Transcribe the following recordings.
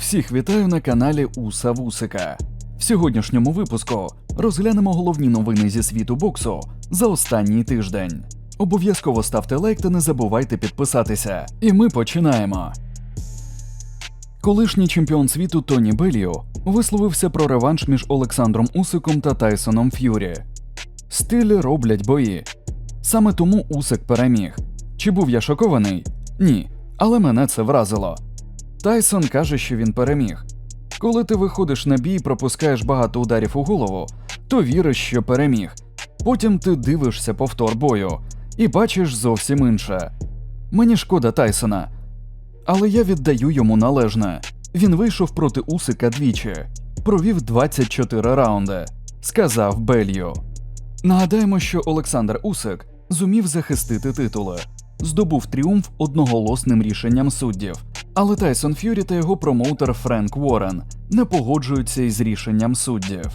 Всіх вітаю на каналі Уса Вусика. В сьогоднішньому випуску розглянемо головні новини зі світу боксу за останній тиждень. Обов'язково ставте лайк та не забувайте підписатися. І ми починаємо. Колишній чемпіон світу Тоні Белліо висловився про реванш між Олександром Усиком та Тайсоном Ф'юрі. Стилі роблять бої. Саме тому Усик переміг. Чи був я шокований? Ні, але мене це вразило. Тайсон каже, що він переміг. Коли ти виходиш на бій пропускаєш багато ударів у голову, то віриш, що переміг. Потім ти дивишся повтор бою і бачиш зовсім інше. Мені шкода Тайсона, але я віддаю йому належне. Він вийшов проти Усика двічі, провів 24 раунди, сказав Белью. Нагадаємо, що Олександр Усик зумів захистити титули, здобув тріумф одноголосним рішенням суддів. Але Тайсон Ф'юрі та його промоутер Френк Уоррен не погоджуються із рішенням суддів.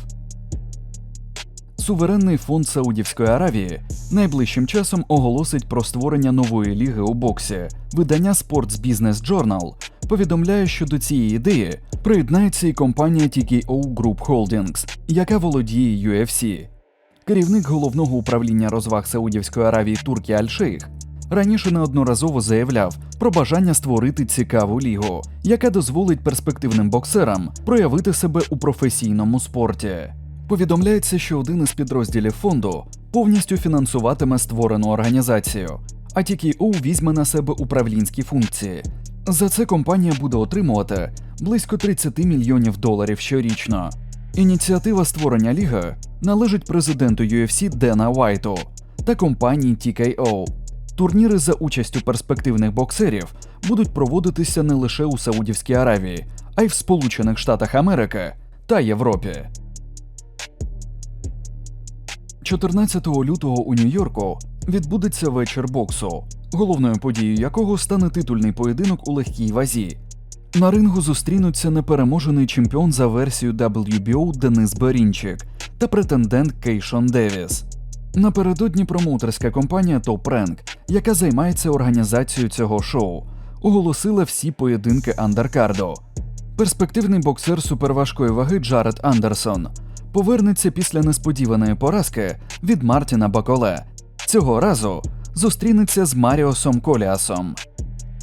Суверенний фонд Саудівської Аравії найближчим часом оголосить про створення нової ліги у боксі. Видання Sports Business Journal повідомляє, що до цієї ідеї приєднається і компанія TKO Group Holdings, яка володіє UFC. Керівник головного управління розваг Саудівської Аравії Туркі Аль-Шейх раніше неодноразово заявляв про бажання створити цікаву лігу, яка дозволить перспективним боксерам проявити себе у професійному спорті. Повідомляється, що один із підрозділів фонду повністю фінансуватиме створену організацію, а TKO візьме на себе управлінські функції. За це компанія буде отримувати близько 30 мільйонів доларів щорічно. Ініціатива створення ліги належить президенту UFC Дена Вайту та компанії TKO. Турніри за участю перспективних боксерів будуть проводитися не лише у Саудівській Аравії, а й в Сполучених Штатах Америки та Європі. 14 лютого у Нью-Йорку відбудеться вечір боксу, головною подією якого стане титульний поєдинок у легкій вазі. На рингу зустрінуться непереможений чемпіон за версією WBO Денис Берінчик та претендент Кейшон Девіс. Напередодні промоутерська компанія Top Rank, яка займається організацією цього шоу, оголосила всі поєдинки андеркарду. Перспективний боксер суперважкої ваги Джаред Андерсон повернеться після несподіваної поразки від Мартіна Баколе. Цього разу зустрінеться з Маріосом Коліасом.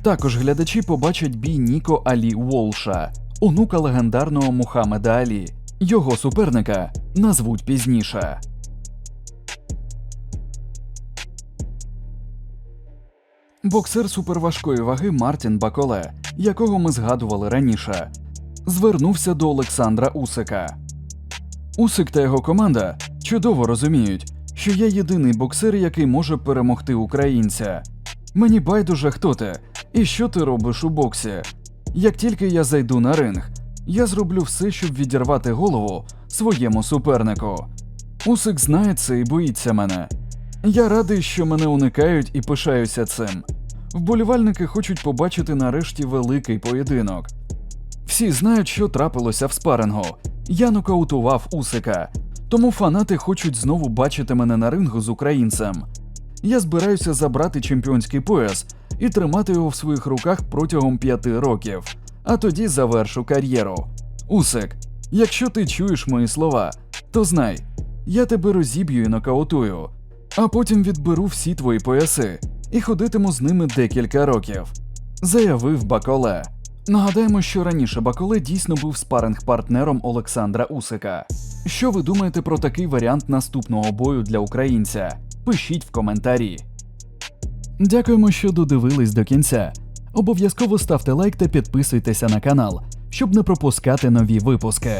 Також глядачі побачать бій Ніко Алі Волша, онука легендарного Мухаммеда Алі. Його суперника назвуть пізніше. Боксер суперважкої ваги Мартін Баколе, якого ми згадували раніше, звернувся до Олександра Усика. Усик та його команда чудово розуміють, що я єдиний боксер, який може перемогти українця. Мені байдуже, хто ти і що ти робиш у боксі. Як тільки я зайду на ринг, я зроблю все, щоб відірвати голову своєму супернику. Усик знає це і боїться мене. Я радий, що мене уникають і пишаюся цим. Вболівальники хочуть побачити нарешті великий поєдинок. Всі знають, що трапилося в спарингу. Я нокаутував Усика, тому фанати хочуть знову бачити мене на рингу з українцем. Я збираюся забрати чемпіонський пояс і тримати його в своїх руках протягом п'яти років, а тоді завершу кар'єру. Усик, якщо ти чуєш мої слова, то знай, я тебе розіб'ю і нокаутую, а потім відберу всі твої пояси і ходитиму з ними декілька років, заявив Баколе. Нагадаємо, що раніше Баколе дійсно був спаринг-партнером Олександра Усика. Що ви думаєте про такий варіант наступного бою для українця? Пишіть в коментарі. Дякуємо, що додивились до кінця. Обов'язково ставте лайк та підписуйтеся на канал, щоб не пропускати нові випуски.